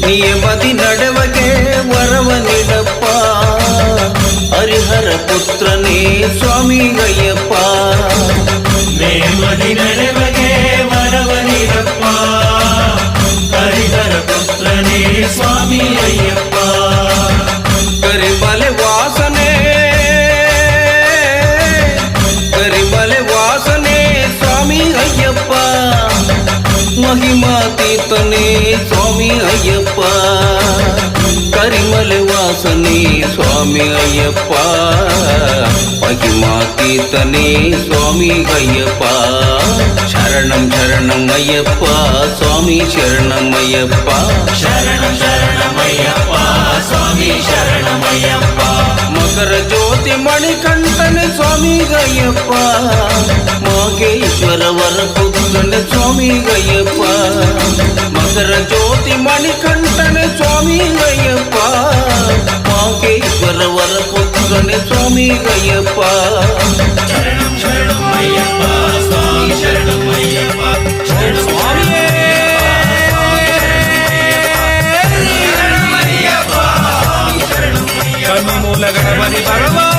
நியமதி நடவகே வரவனிடப்பா. ஹரிஹர புத்திரனே சுவாமி ஐயப்பா. நேமதி நடவகே வரவனிடப்பா. மகிமா தீர்த்தனே சுவாமி ஐயப்பா. கரிமலை வாசனே சுவாமி ஐயப்பா. மகிமா தீர்த்தனே சுவாமி ஐயப்பா. சரணம் சரணம் ஐயப்பா சுவாமி சரணம் ஐயப்பா. சரணம் சரணம் ஐயப்பா சுவாமி சரணம் ஐயப்பா. மகர ஜோதி மணிகண்டன சுவாமி ஐயப்பா. లోకేశ్వర వరపుతుండ స్వామి అయ్యప్ప. మకర జ్యోతి మణికంఠన స్వామి అయ్యప్ప. మాకేశ్వర వరపుతుండ స్వామి అయ్యప్ప. శరణం గణపతి పరమా